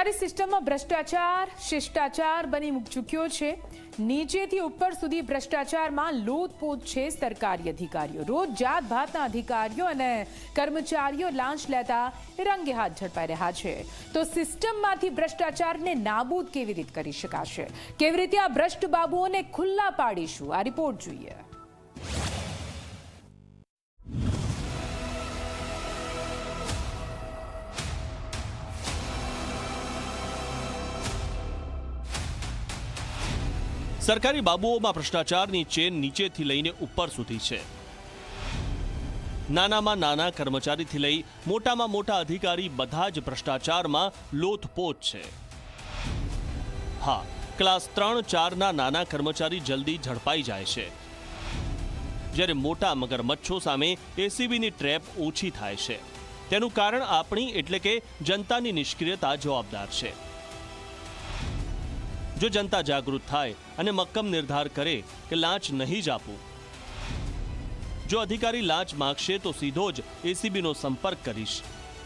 સરકારી સિસ્ટમમાં ભ્રષ્ટાચાર, શિષ્ટાચાર બની ચૂક્યો છે. નીચેથી ઉપર સુધી ભ્રષ્ટાચારમાં લોતપોત છે સરકારી અધિકારીઓ. રોજ જાત ભાતના અધિકારીઓ અને કર્મચારીઓ લાંચ લેતા રંગે હાથ ઝડપાઈ રહ્યા છે. તો સિસ્ટમમાંથી ભ્રષ્ટાચારને નાબૂદ કેવી રીતે કરી શકાશે? કેવી રીતે આ ભ્રષ્ટ બાબુઓને ખુલ્લા પાડીશું? આ રિપોર્ટ જોઈએ. સરકારી બાબુઓમાં ભ્રષ્ટાચારની ચેન નીચેથી લઈને ઉપર સુધી છે. નાનામાં નાના કર્મચારીથી લઈ મોટામાં મોટા અધિકારી બધા જ ભ્રષ્ટાચારમાં લોથપોથ છે. હા, ક્લાસ ત્રણ, ચારના નાના કર્મચારી જલ્દી ઝડપાઈ જાય છે. જ્યારે મોટા મગરમચ્છો સામે એસીબીની ટ્રેપ ઓછી થાય છે. તેનું કારણ આપણી એટલે કે જનતાની નિષ્ક્રિયતા જવાબદાર છે. જો જનતા જાગૃત થાય અને મક્કમ નિર્ધાર કરે કે લાંચ નહીં જ આપું. જો અધિકારી લાંચ માગશે તો સીધો જ એસીબીનો સંપર્ક કરીશ.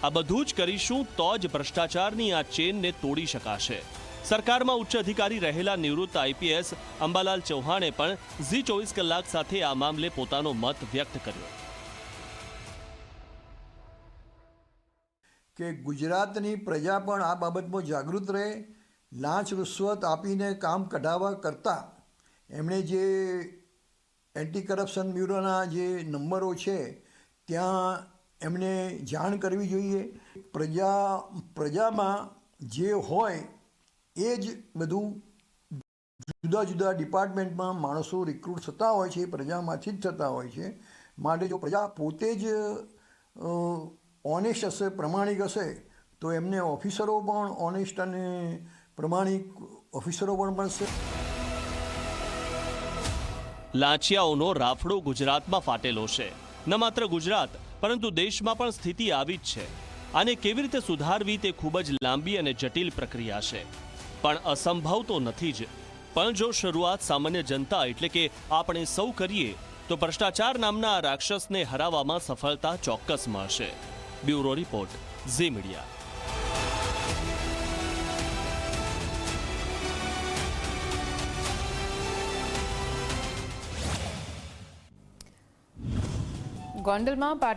આ બધું જ કરીશું તો જ ભ્રષ્ટાચારની આ ચેનને તોડી શકાશે. સરકારમાં ઉચ્ચ અધિકારી રહેલા નિવૃત્ત આઈપીએસ અંબાલાલ ચૌહાણે પણ ઝી ચોવીસ કલાક સાથે આ મામલે પોતાનો મત વ્યક્ત કર્યો. કે ગુજરાતની પ્રજા પણ આ બાબતમાં જાગૃત રહે લાંચ રૂશ્વત આપીને કામ કઢાવવા કરતાં એમણે જે એન્ટી કરપ્શન બ્યુરોના જે નંબરો છે, ત્યાં એમને જાણ કરવી જોઈએ. પ્રજા, પ્રજામાં જે હોય એ જ બધું જુદા જુદા ડિપાર્ટમેન્ટમાં માણસો રિક્રુટ થતા હોય છે, પ્રજામાંથી જ થતા હોય છે. માટે જો પ્રજા પોતે જ ઓનેસ્ટ હશે, પ્રમાણિક હશે, તો એમને ઓફિસરો પણ ઓનેસ્ટ અને પ્રમાણિક ઓફિસરો પણ મળશે. લાંચિયાઓનો રાફડો ગુજરાતમાં ફાટેલો છે. ન માત્ર ગુજરાત, પરંતુ દેશમાં પણ સ્થિતિ આવી જ છે. આને કેવી રીતે સુધારવી તે ખૂબ જ લાંબી અને જટિલ પ્રક્રિયા છે. પણ અસંભવ તો નથી જ. પણ જો શરૂઆત સામાન્ય જનતા એટલે કે આપણે સૌ કરીએ, તો ભ્રષ્ટાચાર નામના રાક્ષસને હરાવવામાં સફળતા ચોક્કસ મળશે. Bureau report, Zee media. ગોંડલમાં પાર્ટી